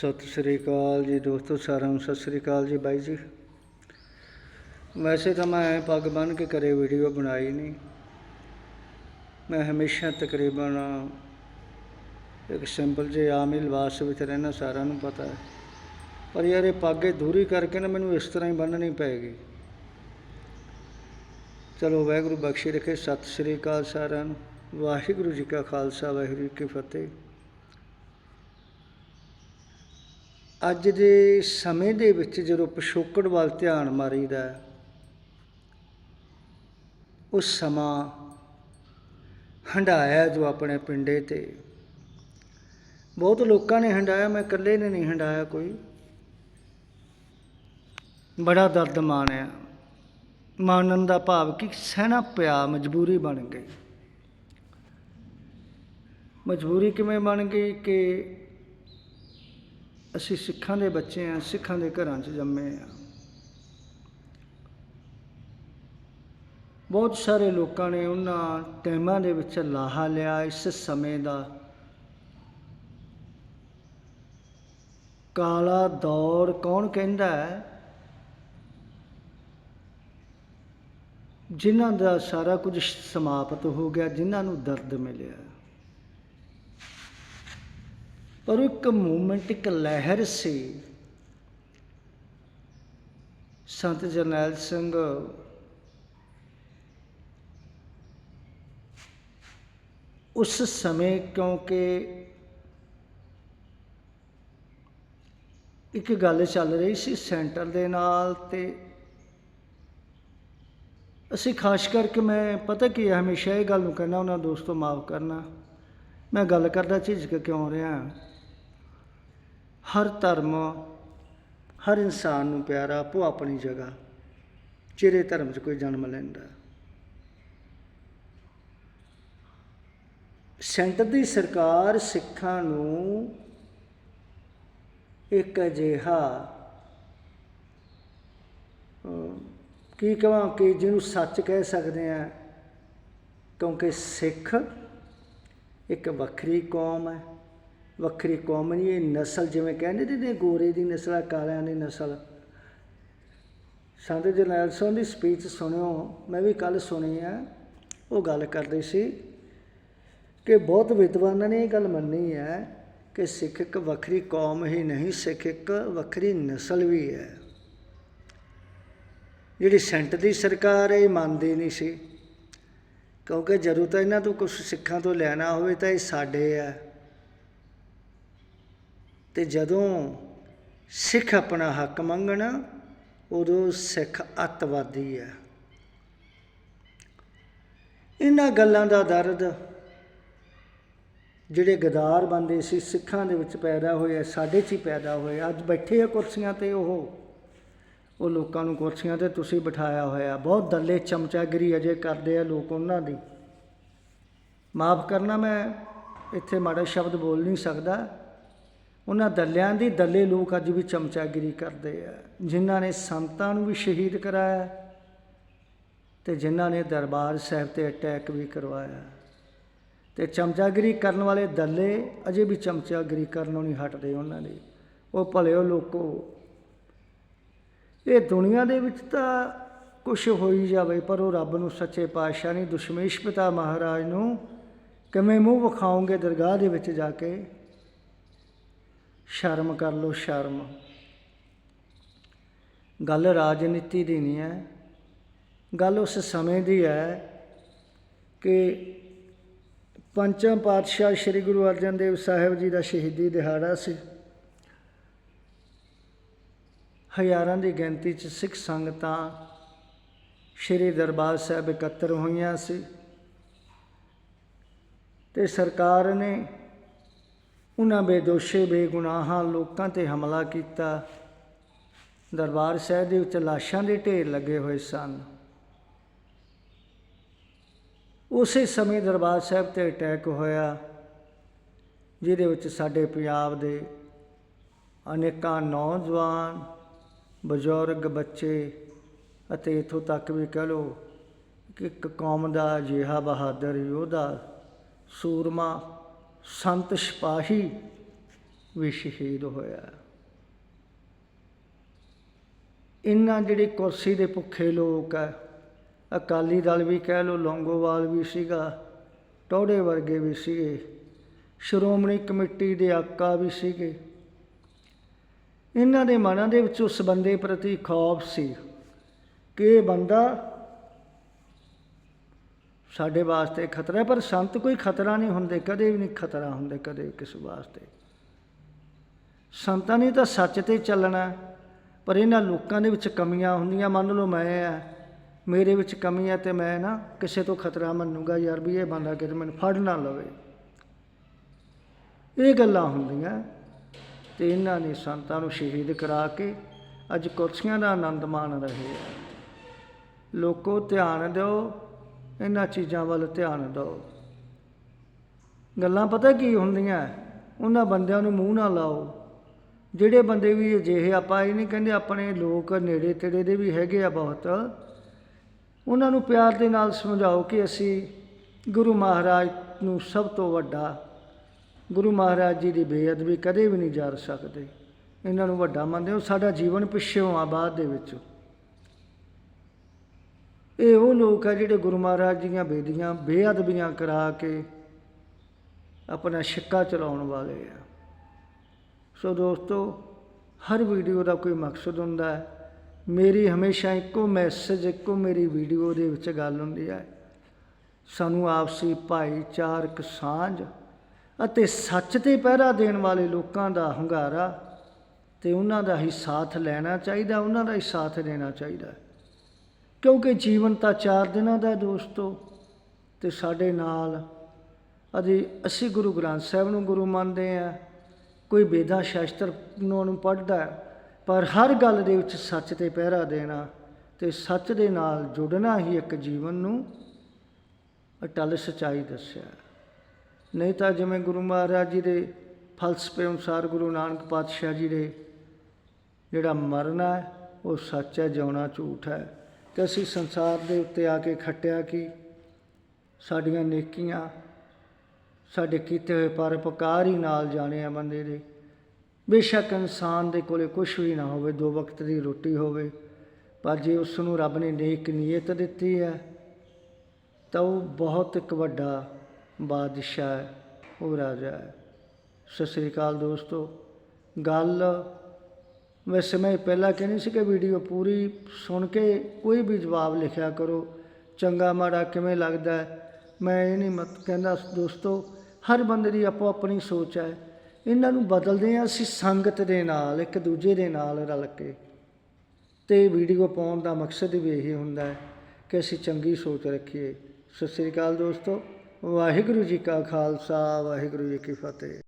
ਸਤਿ ਸ੍ਰੀ ਅਕਾਲ ਜੀ ਦੋਸਤੋ, ਸਾਰਿਆਂ ਨੂੰ ਸਤਿ ਸ੍ਰੀ ਅਕਾਲ ਜੀ ਬਾਈ ਜੀ। ਵੈਸੇ ਤਾਂ ਮੈਂ ਪੱਗ ਬੰਨ੍ਹ ਕੇ ਕਰੇ ਵੀਡੀਓ ਬਣਾਈ ਨਹੀਂ। ਮੈਂ ਹਮੇਸ਼ਾ ਤਕਰੀਬਨ ਇੱਕ ਸਿੰਪਲ ਜੇ ਆਮ ਹੀ ਲਿਬਾਸ ਵਿੱਚ ਰਹਿਣਾ ਸਾਰਿਆਂ ਨੂੰ ਪਤਾ ਹੈ। ਪਰ ਯਾਰ ਇਹ ਪੱਗ ਇਹ ਦੂਰੀ ਕਰਕੇ ਨਾ ਮੈਨੂੰ ਇਸ ਤਰ੍ਹਾਂ ਹੀ ਬੰਨ੍ਹਣੀ ਪਏਗੀ ਚਲੋ ਵਾਹਿਗੁਰੂ ਬਖਸ਼ੀ ਰੱਖੇ, ਸਤਿ ਸ੍ਰੀ ਅਕਾਲ ਸਾਰਿਆਂ ਨੂੰ। ਵਾਹਿਗੁਰੂ ਜੀ ਕਾ ਖਾਲਸਾ, ਵਾਹਿਗੁਰੂ ਜੀ ਕੀ ਫਤਿਹ। ਅੱਜ ਦੇ ਸਮੇਂ ਦੇ ਵਿੱਚ ਜਦੋਂ ਪਿਛੋਕੜ ਵੱਲ ਧਿਆਨ ਮਾਰੀਦਾ ਉਹ ਸਮਾਂ ਹੰਡਾਇਆ ਜੋ ਆਪਣੇ ਪਿੰਡੇ ਤੇ। ਬਹੁਤ ਲੋਕਾਂ ਨੇ ਹੰਡਾਇਆ ਮੈਂ ਇਕੱਲੇ ਨੇ ਨਹੀਂ ਹੰਡਾਇਆ ਕੋਈ। ਬੜਾ ਦਰਦ ਮਾਣਿਆ। ਮਾਨਨ ਦਾ ਭਾਵ ਕਿ ਸਹਿਣਾ ਪਿਆ, ਮਜਬੂਰੀ ਬਣ ਗਈ। ਮਜਬੂਰੀ ਕਿਵੇਂ ਬਣ ਗਈ ਕਿ ਅਸੀਂ ਸਿੱਖਾਂ ਦੇ ਬੱਚੇ ਆ, ਸਿੱਖਾਂ ਦੇ ਘਰਾਂ 'ਚ ਜੰਮੇ ਆ। ਬਹੁਤ ਸਾਰੇ ਲੋਕਾਂ ਨੇ ਉਹਨਾਂ ਟਾਈਮਾਂ ਦੇ ਵਿੱਚ ਲਾਹਾ ਲਿਆ ਇਸ ਸਮੇਂ ਦਾ। ਕਾਲਾ ਦੌਰ ਕੌਣ ਕਹਿੰਦਾ ਹੈ? ਜਿਨ੍ਹਾਂ ਦਾ ਸਾਰਾ ਕੁਝ ਸਮਾਪਤ ਹੋ ਗਿਆ, ਜਿਨ੍ਹਾਂ ਨੂੰ ਦਰਦ ਮਿਲਿਆ। ਪਰ ਉਹ ਇੱਕ ਮੂਵਮੈਂਟ ਇੱਕ ਲਹਿਰ ਸੀ। ਸੰਤ ਜਰਨੈਲ ਸਿੰਘ ਉਸ ਸਮੇਂ ਕਿਉਂਕਿ ਇੱਕ ਗੱਲ ਚੱਲ ਰਹੀ ਸੀ ਸੈਂਟਰ ਦੇ ਨਾਲ ਤੇ ਅਸੀਂ ਖਾਸ ਕਰਕੇ ਮੈਂ, ਪਤਾ ਕੀ ਹੈ, ਹਮੇਸ਼ਾ ਇਹ ਗੱਲ ਨੂੰ ਕਹਿੰਦਾ ਉਹਨਾਂ ਦੋਸਤੋ, ਮਾਫ ਕਰਨਾ। ਮੈਂ ਗੱਲ ਕਰਦਾ ਝਿਜਕ ਕਿਉਂ ਰਿਹਾ? ਹਰ ਧਰਮ, ਹਰ ਇਨਸਾਨ ਨੂੰ ਪਿਆਰਾ, ਆਪੋ ਆਪਣੀ ਜਗ੍ਹਾ ਜਿਹੜੇ ਧਰਮ 'ਚ ਕੋਈ ਜਨਮ ਲੈਂਦਾ। ਸੈਂਟਰ ਦੀ ਸਰਕਾਰ ਸਿੱਖਾਂ ਨੂੰ ਇੱਕ ਅਜਿਹਾ ਕੀ ਕਹਾਂ ਕਿ ਜਿਹਨੂੰ ਸੱਚ ਕਹਿ ਸਕਦੇ ਆ, ਕਿਉਂਕਿ ਸਿੱਖ ਇੱਕ ਵੱਖਰੀ ਕੌਮ ਹੈ। ਵੱਖਰੀ ਕੌਮ ਨਹੀਂ, ਇਹ ਨਸਲ ਜਿਵੇਂ ਕਹਿੰਦੇ ਨੇ ਗੋਰੇ ਦੀ ਨਸਲ ਆ, ਕਾਲਿਆਂ ਦੀ ਨਸਲ। ਸੰਤ ਜਰਨੈਲ ਸਿੰਘ ਦੀ ਸਪੀਚ ਸੁਣਿਓ, ਮੈਂ ਵੀ ਕੱਲ ਸੁਣੀ ਆ। ਉਹ ਗੱਲ ਕਰਦੇ ਸੀ ਕਿ ਬਹੁਤ ਵਿਦਵਾਨਾਂ ਨੇ ਇਹ ਗੱਲ ਮੰਨੀ ਹੈ ਕਿ ਸਿੱਖ ਇੱਕ ਵੱਖਰੀ ਕੌਮ ਹੀ ਨਹੀਂ ਸਿੱਖ ਇੱਕ ਵੱਖਰੀ ਨਸਲ ਵੀ ਹੈ। ਜਿਹੜੀ ਸੈਂਟ ਦੀ ਸਰਕਾਰ ਇਹ ਮੰਨਦੀ ਨਹੀਂ ਸੀ। ਕਿਉਂਕਿ ਜਦੋਂ ਤਾਂ ਇਹਨਾਂ ਤੋਂ ਕੁਝ ਸਿੱਖਾਂ ਤੋਂ ਲੈਣਾ ਹੋਵੇ ਤਾਂ ਇਹ ਸਾਡੇ ਆ। ਤੇ ਜਦੋਂ ਸਿੱਖ ਆਪਣਾ ਹੱਕ ਮੰਗਣ, ਉਦੋਂ ਸਿੱਖ ਅੱਤਵਾਦੀ ਹੈ। ਇਹਨਾਂ ਗੱਲਾਂ ਦਾ ਦਰਦ ਜਿਹੜੇ ਗਦਾਰ ਬੰਦੇ ਸੀ, ਸਿੱਖਾਂ ਦੇ ਵਿੱਚ ਪੈਦਾ ਹੋਏ ਸਾਡੇ 'ਚ ਹੀ ਪੈਦਾ ਹੋਏ ਅੱਜ ਬੈਠੇ ਆ ਕੁਰਸੀਆਂ ਤੇ ਉਹ। ਉਹ ਲੋਕਾਂ ਨੂੰ ਕੁਰਸੀਆਂ ਤੇ ਤੁਸੀਂ ਬਿਠਾਇਆ ਹੋਇਆ। ਬਹੁਤ ਦੱਲੇ ਚਮਚਾਗਰੀ ਅਜੇ ਕਰਦੇ ਆ ਲੋਕ ਉਹਨਾਂ ਦੀ। ਮਾਫ ਕਰਨਾ ਮੈਂ, ਇੱਥੇ ਮਾੜਾ ਸ਼ਬਦ ਬੋਲ ਨਹੀਂ ਸਕਦਾ। ਉਹਨਾਂ ਦੱਲਿਆਂ ਦੀ ਦੱਲੇ ਲੋਕ ਅੱਜ ਵੀ ਚਮਚਾਗਿਰੀ ਕਰਦੇ ਆ। ਜਿਨ੍ਹਾਂ ਨੇ ਸੰਤਾਂ ਨੂੰ ਵੀ ਸ਼ਹੀਦ ਕਰਾਇਆ ਤੇ ਜਿਨ੍ਹਾਂ ਨੇ ਦਰਬਾਰ ਸਾਹਿਬ ਤੇ ਅਟੈਕ ਵੀ ਕਰਵਾਇਆ। ਤੇ ਚਮਚਾਗਿਰੀ ਕਰਨ ਵਾਲੇ ਦੱਲੇ ਅਜੇ ਵੀ ਚਮਚਾਗਿਰੀ ਕਰਨੋਂ ਨਹੀਂ ਹਟਦੇ ਉਹਨਾਂ ਦੀ ਉਹ ਭਲਿਓ ਲੋਕੋ। ਇਹ ਦੁਨੀਆ ਦੇ ਵਿੱਚ ਤਾਂ ਕੁਝ ਹੋਈ ਜਾਵੇ, ਪਰ ਉਹ ਰੱਬ ਨੂੰ ਸੱਚੇ ਪਾਤਸ਼ਾਹ ਨਹੀਂ ਦੁਸ਼ਮੇਸ਼ ਪਿਤਾ ਮਹਾਰਾਜ ਨੂੰ ਕਿਵੇਂ ਮੂੰਹ ਵਿਖਾਉਂਗੇ ਦਰਗਾਹ ਦੇ ਵਿੱਚ ਜਾ ਕੇ? ਸ਼ਰਮ ਕਰ ਲੋ ਸ਼ਰਮ। ਗੱਲ ਰਾਜਨੀਤੀ ਦੀ ਨਹੀਂ ਹੈ। ਗੱਲ ਉਸ ਸਮੇਂ ਦੀ ਹੈ ਕਿ ਪੰਚਮ ਪਾਤਸ਼ਾਹ ਸ੍ਰੀ ਗੁਰੂ ਅਰਜਨ ਦੇਵ ਸਾਹਿਬ ਜੀ ਦਾ ਸ਼ਹੀਦੀ ਦਿਹਾੜਾ ਸੀ। ਹਜ਼ਾਰਾਂ ਦੀ ਗਿਣਤੀ 'ਚ ਸਿੱਖ ਸੰਗਤਾਂ ਸ੍ਰੀ ਦਰਬਾਰ ਸਾਹਿਬ ਇਕੱਤਰ ਹੋਈਆਂ ਸੀ ਤੇ ਸਰਕਾਰ ਨੇ ਉਹਨਾਂ ਬੇਦੋਸ਼ੇ ਬੇਗੁਨਾਹਾਂ ਲੋਕਾਂ ਤੇ ਹਮਲਾ ਕੀਤਾ। ਦਰਬਾਰ ਸਾਹਿਬ ਦੇ ਵਿੱਚ ਲਾਸ਼ਾਂ ਦੇ ਢੇਰ ਲੱਗੇ ਹੋਏ ਸਨ। ਉਸੇ ਸਮੇਂ ਦਰਬਾਰ ਸਾਹਿਬ ਤੇ ਅਟੈਕ ਹੋਇਆ, ਜਿਹਦੇ ਵਿੱਚ ਸਾਡੇ ਪੰਜਾਬ ਦੇ ਅਨੇਕਾਂ ਨੌਜਵਾਨ, ਬਜ਼ੁਰਗ ਬੱਚੇ ਅਤੇ ਇਥੋਂ ਤੱਕ ਵੀ ਕਹ ਲਓ ਕਿ ਇੱਕ ਕੌਮ ਦਾ ਅਜਿਹਾ ਬਹਾਦਰ ਯੋਧਾ ਸੂਰਮਾ ਸੰਤ ਸਿਪਾਹੀ ਵੀ ਸ਼ਹੀਦ ਹੋਇਆ। ਇਹਨਾਂ ਜਿਹੜੀ ਕੁਰਸੀ ਦੇ ਭੁੱਖੇ ਲੋਕ ਆ, ਅਕਾਲੀ ਦਲ ਵੀ ਕਹਿ ਲੋ ਲੌਂਗੋਵਾਲ ਵੀ ਸੀਗਾ ਟੌੜੇ ਵਰਗੇ ਵੀ ਸੀਗੇ, ਸ਼੍ਰੋਮਣੀ ਕਮੇਟੀ ਦੇ ਆਕਾ ਵੀ ਸੀਗੇ। ਇਹਨਾਂ ਦੇ ਮਨਾਂ ਦੇ ਵਿੱਚ ਉਸ ਬੰਦੇ ਪ੍ਰਤੀ ਖੌਫ ਸੀ ਕਿ ਇਹ ਬੰਦਾ ਸਾਡੇ ਵਾਸਤੇ ਖਤਰਾ ਪਰ ਸੰਤ ਕੋਈ ਖਤਰਾ ਨਹੀਂ ਹੁੰਦੇ, ਕਦੇ ਵੀ ਨਹੀਂ ਖਤਰਾ ਹੁੰਦੇ, ਕਦੇ ਵੀ ਕਿਸੇ ਵਾਸਤੇ। ਸੰਤਾਂ ਨੇ ਤਾਂ ਸੱਚ ਤੇ ਚੱਲਣਾ ਪਰ ਇਹਨਾਂ ਲੋਕਾਂ ਦੇ ਵਿੱਚ ਕਮੀਆਂ ਹੁੰਦੀਆਂ। ਮੰਨ ਲਓ ਮੈਂ ਆ ਮੇਰੇ ਵਿੱਚ ਕਮੀ ਹੈ ਤੇ ਮੈਂ ਨਾ ਕਿਸੇ ਤੋਂ ਖਤਰਾ ਮੰਨੂਗਾ, ਯਾਰ ਵੀ ਇਹ ਬੰਦਾ ਕਿਤੇ ਮੈਨੂੰ ਫੜ ਨਾ ਲਵੇ। ਇਹ ਗੱਲਾਂ ਹੁੰਦੀਆਂ ਤੇ ਇਹਨਾਂ ਨੇ ਸੰਤਾਂ ਨੂੰ ਸ਼ਹੀਦ ਕਰਾ ਕੇ ਅੱਜ ਕੁਰਸੀਆਂ ਦਾ ਆਨੰਦ ਮਾਣ ਰਹੇ ਆ। ਲੋਕੋ ਧਿਆਨ ਦਿਓ ਇਹਨਾਂ ਚੀਜ਼ਾਂ ਵੱਲ ਧਿਆਨ ਦਿਓ। ਗੱਲਾਂ ਪਤਾ ਕੀ ਹੁੰਦੀਆਂ? ਉਹਨਾਂ ਬੰਦਿਆਂ ਨੂੰ ਮੂੰਹ ਨਾ ਲਾਓ। ਜਿਹੜੇ ਬੰਦੇ ਵੀ ਅਜਿਹੇ ਆਪਾਂ, ਇਹ ਨਹੀਂ ਕਹਿੰਦੇ ਆਪਣੇ ਲੋਕ ਨੇੜੇ ਤੇੜੇ ਦੇ ਵੀ ਹੈਗੇ ਆ ਬਹੁਤ। ਉਹਨਾਂ ਨੂੰ ਪਿਆਰ ਦੇ ਨਾਲ ਸਮਝਾਓ ਕਿ ਅਸੀਂ ਗੁਰੂ ਮਹਾਰਾਜ ਨੂੰ ਸਭ ਤੋਂ ਵੱਡਾ, ਗੁਰੂ ਮਹਾਰਾਜ ਜੀ ਦੀ ਬੇਅਦਬੀ ਕਦੇ ਵੀ ਨਹੀਂ ਜਰ ਸਕਦੇ। ਇਹਨਾਂ ਨੂੰ ਵੱਡਾ ਮੰਨਦੇ ਹੋ, ਸਾਡਾ ਜੀਵਨ ਪਿੱਛੋਂ ਆ, ਬਾਅਦ ਦੇ ਵਿੱਚ। ਇਹ ਉਹ ਲੋਕ ਆ ਜਿਹੜੇ ਗੁਰੂ ਮਹਾਰਾਜ ਦੀਆਂ ਬੇਦੀਆਂ, ਬੇਅਦਬੀਆਂ ਕਰਾ ਕੇ ਆਪਣਾ ਸਿੱਕਾ ਚਲਾਉਣ ਵਾਲੇ ਆ। ਸੋ ਦੋਸਤੋ, ਹਰ ਵੀਡੀਓ ਦਾ ਕੋਈ ਮਕਸਦ ਹੁੰਦਾ ਹੈ। ਮੇਰੀ ਹਮੇਸ਼ਾ ਇੱਕੋ ਮੈਸੇਜ, ਇੱਕੋ ਮੇਰੀ ਵੀਡੀਓ ਦੇ ਵਿੱਚ ਗੱਲ ਹੁੰਦੀ ਹੈ। ਸਾਨੂੰ ਆਪਸੀ ਭਾਈਚਾਰਕ ਸਾਂਝ ਅਤੇ ਸੱਚ ਤੇ ਪਹਿਰਾ ਦੇਣ ਵਾਲੇ ਲੋਕਾਂ ਦਾ ਹੁੰਗਾਰਾ ਤੇ ਉਹਨਾਂ ਦਾ ਹੀ ਸਾਥ ਲੈਣਾ ਚਾਹੀਦਾ, ਉਹਨਾਂ ਦਾ ਹੀ ਸਾਥ ਦੇਣਾ ਚਾਹੀਦਾ। ਕਿਉਂਕਿ ਜੀਵਨ ਤਾਂ ਚਾਰ ਦਿਨਾਂ ਦਾ ਦੋਸਤੋ, ਤੇ ਸਾਡੇ ਨਾਲ ਅਜੇ ਅਸੀਂ ਗੁਰੂ ਗ੍ਰੰਥ ਸਾਹਿਬ ਨੂੰ ਗੁਰੂ ਮੰਨਦੇ ਆ ਕੋਈ ਵੇਦਾਂ ਸ਼ਾਸਤਰ ਨੂੰ ਪੜ੍ਹਦਾ ਪਰ ਹਰ ਗੱਲ ਦੇ ਵਿੱਚ ਸੱਚ ਤੇ ਪਹਿਰਾ ਦੇਣਾ ਤੇ ਸੱਚ ਦੇ ਨਾਲ ਜੁੜਨਾ ਹੀ ਇੱਕ ਜੀਵਨ ਨੂੰ ਅਟਲ ਸਚਾਈ ਦੱਸਿਆ। ਨਹੀਂ ਤਾਂ ਜਿਵੇਂ ਗੁਰੂ ਮਹਾਰਾਜ ਜੀ ਦੇ ਫਲਸਫੇ ਅਨੁਸਾਰ ਗੁਰੂ ਨਾਨਕ ਪਾਤਸ਼ਾਹ ਜੀ ਦੇ ਜਿਹੜਾ ਮਰਨਾ ਹੈ, ਉਹ ਸੱਚ ਹੈ, ਜਿਉਣਾ ਝੂਠ ਹੈ। ਤੇ ਅਸੀਂ ਸੰਸਾਰ ਦੇ ਉੱਤੇ ਆ ਕੇ ਖੱਟਿਆ ਕਿ? ਸਾਡੀਆਂ ਨੇਕੀਆਂ ਸਾਡੇ ਕੀਤੇ ਹੋਏ ਪਰਪਕਾਰ ਹੀ ਨਾਲ ਜਾਣੇ ਆ ਬੰਦੇ ਦੇ। ਬੇਸ਼ੱਕ ਇਨਸਾਨ ਦੇ ਕੋਲੇ ਕੁਝ ਵੀ ਨਾ ਹੋਵੇ, ਦੋ ਵਕਤ ਦੀ ਰੋਟੀ ਹੋਵੇ, ਪਰ ਜੇ ਉਸ ਨੂੰ ਰੱਬ ਨੇ ਨੇਕ ਨੀਅਤ ਦਿੱਤੀ ਹੈ, ਤਾਂ ਉਹ ਬਹੁਤ ਇੱਕ ਵੱਡਾ ਬਾਦਸ਼ਾਹ ਹੈ, ਉਹ ਰਾਜਾ ਹੈ। ਸਤਿ ਸ੍ਰੀ ਅਕਾਲ ਦੋਸਤੋ, ਗੱਲ ਵੈਸੇ ਮੈਂ ਪਹਿਲਾਂ ਕਹਿੰਦੀ ਸੀ ਕਿ ਵੀਡੀਓ ਪੂਰੀ ਸੁਣ ਕੇ ਕੋਈ ਵੀ ਜਵਾਬ ਲਿਖਿਆ ਕਰੋ। ਚੰਗਾ ਮਾੜਾ ਕਿਵੇਂ ਲੱਗਦਾ ਮੈਂ ਇਹ ਨਹੀਂ ਮਤ ਕਹਿੰਦਾ ਦੋਸਤੋ, ਹਰ ਬੰਦੇ ਦੀ ਆਪੋ ਆਪਣੀ ਸੋਚ ਹੈ। ਇਹਨਾਂ ਨੂੰ ਬਦਲਦੇ ਹਾਂ ਅਸੀਂ ਸੰਗਤ ਦੇ ਨਾਲ, ਇੱਕ ਦੂਜੇ ਦੇ ਨਾਲ ਰਲ ਕੇ। ਤੇ ਵੀਡੀਓ ਪਾਉਣ ਦਾ ਮਕਸਦ ਵੀ ਇਹੀ ਹੁੰਦਾ ਹੈ ਕਿ ਅਸੀਂ ਚੰਗੀ ਸੋਚ ਰੱਖੀਏ। ਸਤਿ ਸ੍ਰੀ ਅਕਾਲ ਦੋਸਤੋ, ਵਾਹਿਗੁਰੂ ਜੀ ਕਾ ਖਾਲਸਾ, ਵਾਹਿਗੁਰੂ ਜੀ ਕੀ ਫਤਿਹ।